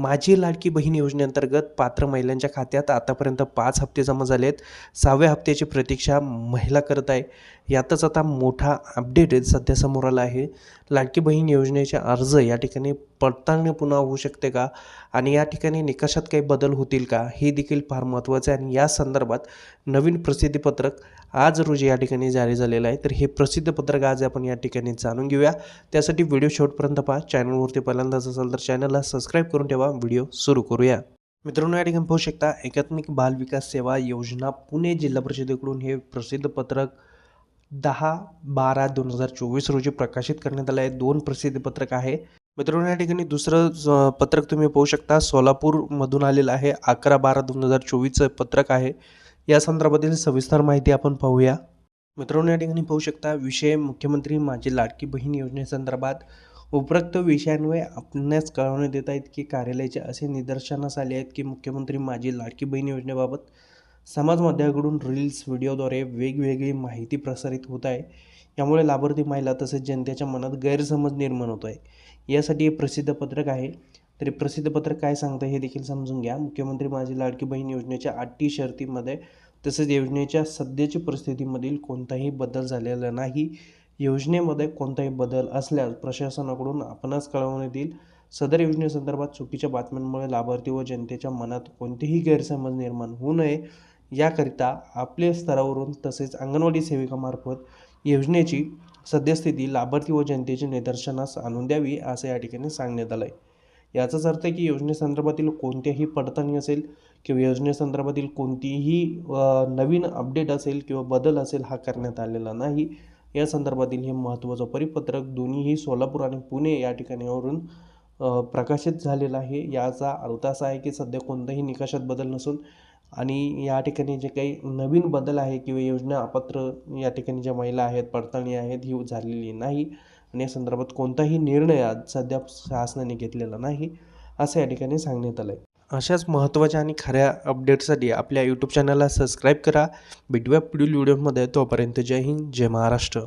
माझी लाडकी बहीण योजनेअंतर्गत पात्र महिलांच्या खात्यात आतापर्यंत पाच हप्ते जमा झाले आहेत सहाव्या हप्त्याची प्रतीक्षा महिला करत आहे. यातच आता मोठा अपडेट सध्या समोर आला आहे. लाडकी बहीण योजनेचे अर्ज या ठिकाणी पडताळणी पुन्हा होऊ शकते का? आणि या ठिकाणी निकषात काही बदल होतील का? हे देखील फार महत्त्वाचं आहे. आणि या संदर्भात नवीन प्रसिद्धीपत्रक आज रोजी या ठिकाणी जारी झालेलं आहे. तर हे प्रसिद्धपत्रक आज आपण या ठिकाणी जाणून घेऊया. त्यासाठी व्हिडिओ शेवटपर्यंत पहा. चॅनलवरती पहिल्यांदाच असाल तर चॅनलला सबस्क्राईब करून ठेवा. व्हिडिओ सुरू करूया. मित्रांनो या ठिकाणी पाहू शकता एकात्मिक बाल विकास सेवा योजना पुणे जिल्हा परिषदेकडून हे प्रसिद्ध पत्रक दहा बारा दोन हजार चोवीस रोजी प्रकाशित करण्यात आलं आहे. दोन प्रसिद्ध पत्रक आहे. मित्रांनो या ठिकाणी दुसरं पत्रक तुम्ही पाहू शकता. सोलापूरमधून आलेलं आहे. अकरा बारा दोन हजार चोवीसचं पत्रक आहे. या संदर्भातील सविस्तर माहिती आपण पाहूया. मित्रांनो या ठिकाणी पाहू शकता विषय मुख्यमंत्री माझी लाडकी बहीण योजनेसंदर्भात उपरोक्त विषयांवर आपणास कळवण्यात येत आहेत की कार्यालयाचे असे निदर्शनास आले आहेत की मुख्यमंत्री माझी लाडकी बहीण योजनेबाबत समाजमाध्यमाकडून रील्स व्हिडिओद्वारे वेगवेगळी माहिती प्रसारित होत आहे. यामुळे लाभार्थी महिला तसेच जनतेच्या मनात गैरसमज निर्माण होतो आहे. यासाठी हे प्रसिद्ध पत्रक आहे. तरी प्रसिद्ध पत्रक काय सांगतं हे देखील समजून घ्या. मुख्यमंत्री माझी लाडकी बहीण योजनेच्या अटी शर्तीमध्ये तसेच योजनेच्या सध्याच्या परिस्थितीमधील कोणताही बदल झालेला नाही. योजनेमध्ये कोणताही बदल असल्यास प्रशासनाकडून आपणास कळवण्यात येईल सदर योजनेसंदर्भात चुकीच्या बातम्यांमुळे लाभार्थी व जनतेच्या मनात कोणतेही गैरसमज निर्माण होऊ नये. याकरिता आपल्या स्तरावरून तसेच अंगणवाडी सेविकामार्फत योजनेची सद्यस्थिती लाभार्थी व जनतेच्या निदर्शनास आणून द्यावी असं या ठिकाणी सांगण्यात आलं आहे याचाच अर्थ की योजनेसंदर्भातील कोणत्याही पडताळणी असेल किंवा योजनेसंदर्भातील कोणतीही नवीन अपडेट असेल किंवा बदल असेल हा करण्यात आलेला नाही. या संदर्भातील हे महत्त्वाचं परिपत्रक दोन्हीही सोलापूर आणि पुणे या ठिकाणीवरून प्रकाशित झालेलं आहे. याचा अर्थ असा आहे की सध्या कोणताही निकषात बदल नसून आणि या ठिकाणी जे काही नवीन बदल आहे किंवा योजना अपात्र या ठिकाणी ज्या महिला आहेत पडताळणी आहेत ही झालेली नाही. आणि या संदर्भात कोणताही निर्णय आज सध्या शासनाने घेतलेला नाही असं या ठिकाणी सांगण्यात आलं आहे अशाच महत्त्वाच्या आणि खऱ्या अपडेटसाठी आपल्या यूट्यूब चॅनलला सबस्क्राईब करा. भेटूया पुढील व्हिडिओमध्ये तोपर्यंत जय हिंद जय महाराष्ट्र.